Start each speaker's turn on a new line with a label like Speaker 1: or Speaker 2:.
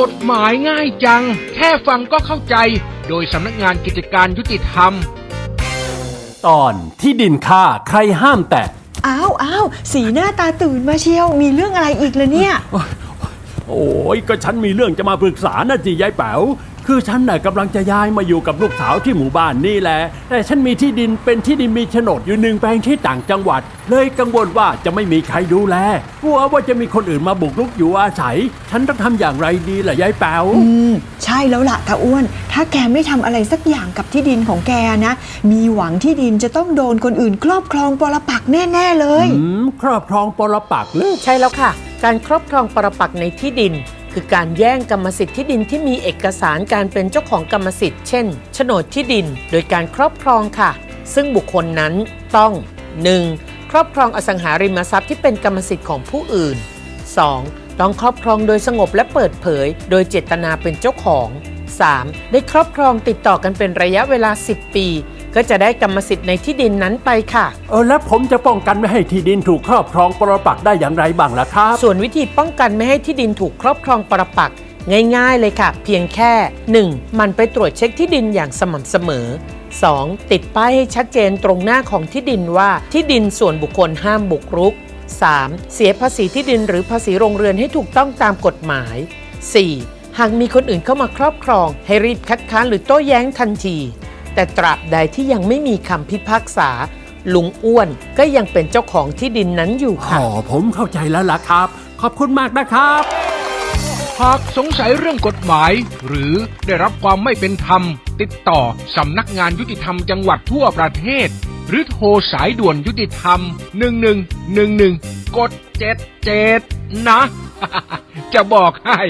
Speaker 1: กฎหมายง่ายจัง แค่ฟังก็เข้าใจ โดยสำนักงานกิจการยุติธรรม
Speaker 2: ตอนที่ดินค่าใครห้ามแตะ
Speaker 3: อ้าวอ้าวสีหน้าตาตื่นมาเชียว มีเรื่องอะไรอีกเลยเนี่ย
Speaker 2: โอ้ยก็ฉันมีเรื่องจะมาปรึกษานะจียายแป๋ว คือฉันน่ะกำลังจะย้ายมาอยู่กับลูกสาวที่หมู่บ้านนี่แหละ แต่ฉันมีที่ดินเป็นที่ดินมีโฉนดอยู่หนึ่งแปลงที่ต่างจังหวัด เลยกังวลว่าจะไม่มีใครดูแล กลัวว่าจะมีคนอื่นมาบุกรุกอยู่อาศัย ฉันต้องทำอย่างไรดีล่ะยายแป๋ว
Speaker 3: อืมใช่แล้วล่ะตาอ้วน ถ้าแกไม่ทำอะไรสักอย่างกับที่ดินของแกนะ มีหวังที่ดินจะต้องโดนคนอื่น ครอบครองปรปักษ์แน่ๆเลย
Speaker 2: อืม ครอบครองปรปักษ์เลย
Speaker 4: ใช่แล้วค่ะ การครอบครองปรปักษ์ในที่ดิน คือการแย่งกรรมสิทธิ์ที่ดินที่มีเอกสารการเป็นเจ้าของกรรมสิทธิ์ เช่น โฉนดที่ดิน โดยการครอบครองค่ะ ซึ่งบุคคลนั้นต้อง 1. ครอบครองอสังหาริมทรัพย์ที่เป็นกรรมสิทธิ์ของผู้อื่น 2. ต้องครอบครองโดยสงบและเปิดเผย โดยเจตนาเป็นเจ้าของ 3. ได้ครอบครองติดต่อกันเป็นระยะเวลา 10 ปี ก็จะได้กรรมสิทธิ์ในที่ดินนั้นไปค่ะ
Speaker 2: เออแล้วผมจะป้องกันไม่ให้ที่ดินถูกครอบครองปรปักษ์ได้อย่างไรบ้างล่ะครับ
Speaker 4: ส่วนวิธีป้องกันไม่ให้ที่ดินถูกครอบครองปรปักษ์ง่าย ๆ เลยค่ะ เพียงแค่ 1. มันไปตรวจเช็คที่ดินอย่างสม่ำเสมอ 2. ติดป้ายให้ชัดเจนตรงหน้าของที่ดินว่าที่ดินส่วนบุคคลห้ามบุกรุก 3. เสียภาษีที่ดินหรือภาษีโรงเรือนให้ถูกต้องตามกฎหมาย 4. หากมีคนอื่นเข้ามาครอบครอง ให้รีบคัดค้านหรือโต้แย้งทันที แต่ตราบใดที่ยังไม่มีคำพิพากษา ลุงอ้วนก็ยังเป็นเจ้าของที่ดินนั้นอยู่ค่ะ
Speaker 2: อ๋อผมเข้าใจแล้วล่ะครับ ขอบคุณมากนะครับ
Speaker 1: หากสงสัยเรื่องกฎหมาย หรือได้รับความไม่เป็นธรรม ติดต่อสำนักงานยุติธรรมจังหวัดทั่วประเทศ หรือโทรสายด่วนยุติธรรม 1111กด77นะ จะบอกให้